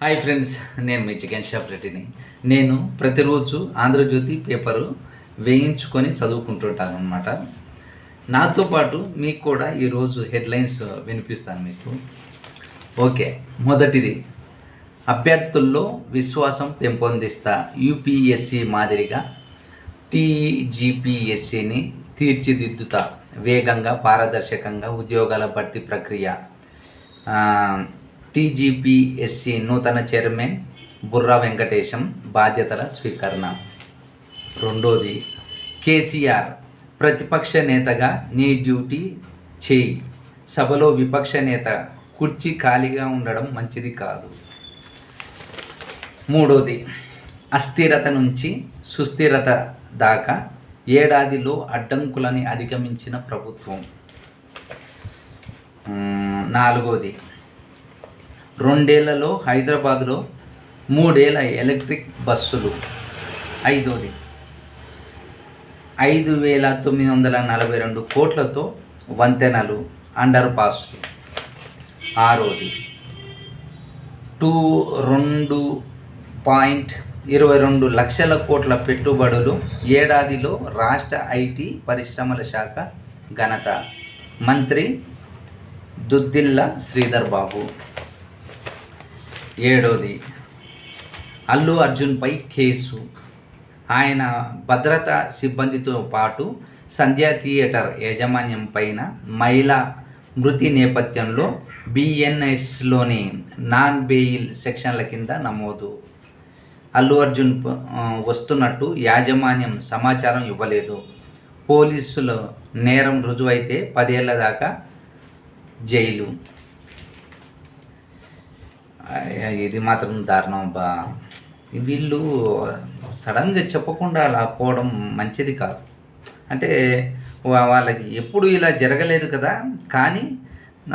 Hi friends నేను మీ chicken shop రెడ్డిని నేను ప్రతిరోజు ఆంధ్రజ్యోతి పేపరు వేయించుకొని చదువుకుంటుంటాను అనమాట నాతో పాటు మీకు కూడా ఈరోజు హెడ్లైన్స్ వినిపిస్తాను మీకు. ఓకే మొదటిది. అభ్యర్థుల్లో విశ్వాసం పెంపొందిస్తా యూపీఎస్సి మాదిరిగా టీజీపీఎస్సిని తీర్చిదిద్దుతా. వేగంగా పారదర్శకంగా ఉద్యోగాల భర్తీ ప్రక్రియ టీజీపీఎస్సి నూతన చైర్మన్ బుర్రా వెంకటేశం బాధ్యతల స్వీకరణ. రెండోది కేసీఆర్ ప్రతిపక్ష నేతగా నీ డ్యూటీ చేయి. సభలో విపక్ష నేత కుర్చీ ఖాళీగా ఉండడం మంచిది కాదు. మూడోది అస్థిరత నుంచి సుస్థిరత దాకా ఏడాదిలో అడ్డంకులని అధిగమించిన ప్రభుత్వం. నాలుగోది రెండేళ్ళలో హైదరాబాద్లో మూడేళ్ళ ఎలక్ట్రిక్ బస్సులు. ఐదోది. ఐదు వేల తొమ్మిది వందల నలభై రెండు కోట్లతో వంతెనలు అండర్ పాస్లు. ఆరోది. టూ రెండు పాయింట్ ఇరవై రెండు లక్షల కోట్ల పెట్టుబడులు ఏడాదిలో రాష్ట్ర ఐటీ పరిశ్రమల శాఖ ఘనత. మంత్రి దుద్దిల్ల శ్రీధర్ బాబు. ఏడోది. అల్లు అర్జున్పై కేసు. ఆయన భద్రతా సిబ్బందితో పాటు సంధ్యా థియేటర్ యాజమాన్యం పైన మహిళ మృతి నేపథ్యంలో బిఎన్ఎస్లోని నాన్ బెయిల్ సెక్షన్ల కింద నమోదు. అల్లు అర్జున్ వస్తున్నట్టు యాజమాన్యం సమాచారం ఇవ్వలేదు. పోలీసులు నేరం రుజువైతే పదేళ్ళ దాకా జైలు. ఇది మాత్రం దారుణం అబ్బా. వీళ్ళు సడన్గా చెప్పకుండా అలా పోవడం మంచిది కాదు. అంటే వాళ్ళకి ఎప్పుడు ఇలా జరగలేదు కదా కానీ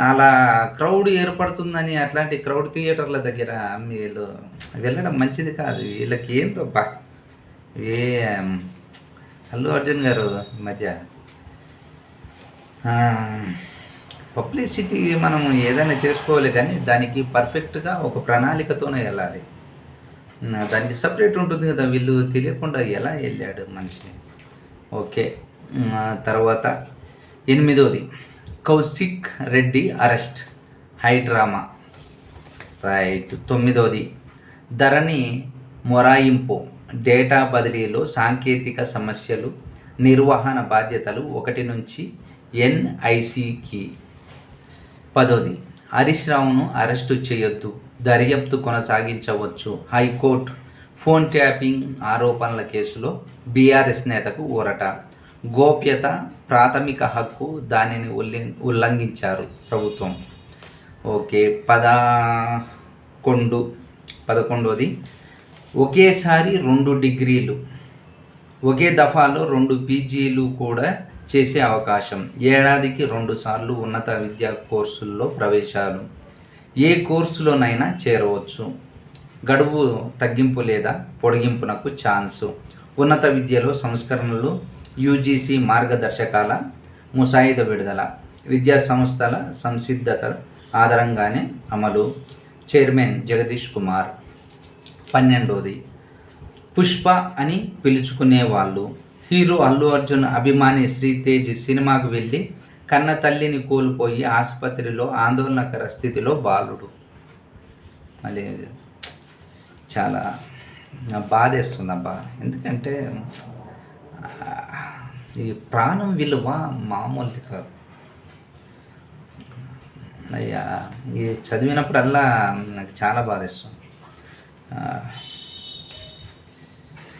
అలా క్రౌడ్ ఏర్పడుతుందని అట్లాంటి క్రౌడ్ థియేటర్ల దగ్గర వీళ్ళు వెళ్ళడం మంచిది కాదు. వీళ్ళకి ఏం బా ఏ అల్లు అర్జున్ గారు ఈ మధ్య పబ్లిసిటీ మనం ఏదైనా చేసుకోవాలి కానీ దానికి పర్ఫెక్ట్గా ఒక ప్రణాళికతోనే వెళ్ళాలి. దానికి సపరేట్ ఉంటుంది కదా వీళ్ళు తెలియకుండా ఎలా వెళ్ళాడు మనిషి. ఓకే తర్వాత ఎనిమిదవది Kaushik Reddy arrest high drama. Right తొమ్మిదవది Dharani మొరాయింపు data బదిలీలో సాంకేతిక సమస్యలు నిర్వహణ బాధ్యతలు ఒకటి నుంచి ఎన్ఐసికి. పదోది హరీష్ రావును అరెస్టు చేయొద్దు దర్యాప్తు కొనసాగించవచ్చు హైకోర్టు. ఫోన్ ట్యాపింగ్ ఆరోపణల కేసులో బీఆర్ఎస్ నేతకు ఊరట. గోప్యత ప్రాథమిక హక్కు దానిని ఉల్లి ఉల్లంఘించారు ప్రభుత్వం. ఓకే పదకొండు పదకొండోది ఒకేసారి రెండు డిగ్రీలు ఒకే దఫాలో రెండు పీజీలు కూడా చేసే అవకాశం. ఏడాదికి రెండు సార్లు ఉన్నత విద్యా కోర్సుల్లో ప్రవేశాలు. ఏ కోర్సులోనైనా చేరవచ్చు. గడువు తగ్గింపు లేదా పొడిగింపునకు ఛాన్సు. ఉన్నత విద్యలో సంస్కరణలు యూజీసీ మార్గదర్శకాల ముసాయిద విడుదల. విద్యా సంస్థల సంసిద్ధత ఆధారంగానే అమలు. చైర్మన్ జగదీష్ కుమార్. పన్నెండోది. పుష్ప అని పిలుచుకునే వాళ్ళు హీరో అల్లు అర్జున్ అభిమాని శ్రీతేజ్ సినిమాకు వెళ్ళి కన్న తల్లిని కోల్పోయి ఆసుపత్రిలో ఆందోళనకర స్థితిలో బాలుడు. మళ్ళీ చాలా బాధేస్తుంది అబ్బా ఎందుకంటే ఈ ప్రాణం విలువ మామూలుది కాదు. అయ్యా ఇది చదివినప్పుడల్లా నాకు చాలా బాధిస్తుంది.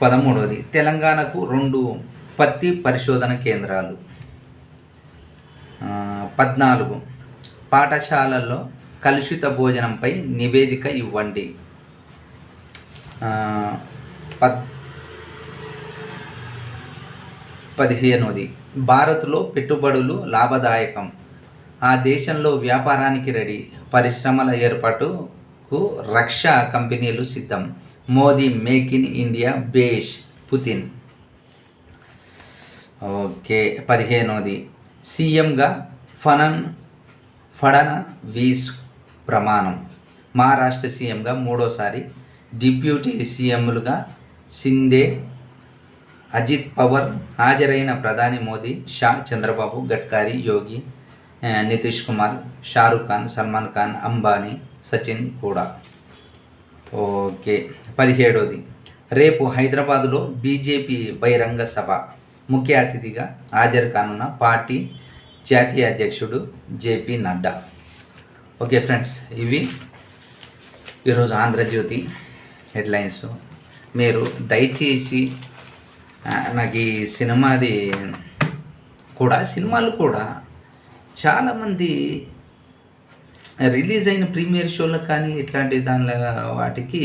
పదమూడవది తెలంగాణకు రెండు పత్తి పరిశోధన కేంద్రాలు. పద్నాలుగు. పాఠశాలల్లో కలుషిత భోజనంపై నివేదిక ఇవ్వండి. పద్ పదిహేనోది. భారత్లో పెట్టుబడులు లాభదాయకం. ఆ దేశంలో వ్యాపారానికి రెడీ. పరిశ్రమల ఏర్పాటుకు రక్షా కంపెనీలు సిద్ధం. మోదీ మేక్ ఇన్ ఇండియా బేష్. పుతిన్. ఓకే పదిహేనోది. సీఎంగా ఫనన్ ఫడన వీస్ ప్రమాణం. మహారాష్ట్ర సీఎంగా మూడోసారి డిప్యూటీ సీఎంలుగా సిందే అజిత్ పవర్ హాజరైన ప్రధాని మోదీ షా చంద్రబాబు గడ్కరీ యోగి నితీష్ కుమార్ షారుఖ్ ఖాన్ సల్మాన్ ఖాన్ అంబానీ సచిన్ కూడా. ఓకే పదిహేడోది. రేపు హైదరాబాదులో బీజేపీ బహిరంగ సభ. ముఖ్య అతిథిగా హాజరు కానున్న పార్టీ జాతీయ అధ్యక్షుడు జేపీ నడ్డా. ఓకే ఫ్రెండ్స్ ఇవి ఈరోజు ఆంధ్రజ్యోతి హెడ్లైన్స్. మీరు దయచేసి నాకు ఈ సినిమాది కూడా సినిమాలు కూడా చాలామంది రిలీజ్ అయిన ప్రీమియర్ షోలకు కానీ ఇట్లాంటి దానిలో వాటికి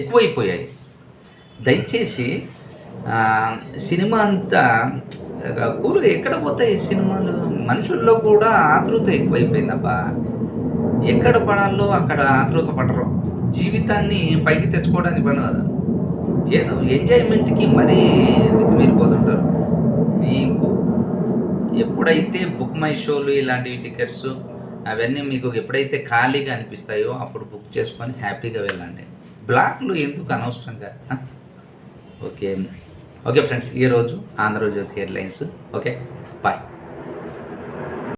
ఎక్కువైపోయాయి. దయచేసి సినిమా అంతా కూరుగా ఎక్కడ పోతాయి సినిమాలు? మనుషుల్లో కూడా ఆతృత ఎక్కువైపోయిందబ్బా. ఎక్కడ పడాలో అక్కడ ఆతృత పడరు. జీవితాన్ని పైకి తెచ్చుకోవడానికి పని కదా. ఏదో ఎంజాయ్మెంట్కి మరీ మితిమీరిపోతుంటారు మీకు ఎప్పుడైతే బుక్ మై షోలు ఇలాంటివి టికెట్స్ అవన్నీ మీకు ఎప్పుడైతే ఖాళీగా అనిపిస్తాయో అప్పుడు బుక్ చేసుకొని హ్యాపీగా వెళ్ళండి. బ్లాక్లు ఎందుకు అనవసరంగా? ఆ? ఓకే. ఓకే ఫ్రెండ్స్ ఈరోజు ఆంధ్రజ్యోతి హెడ్లైన్స్ ఓకే బాయ్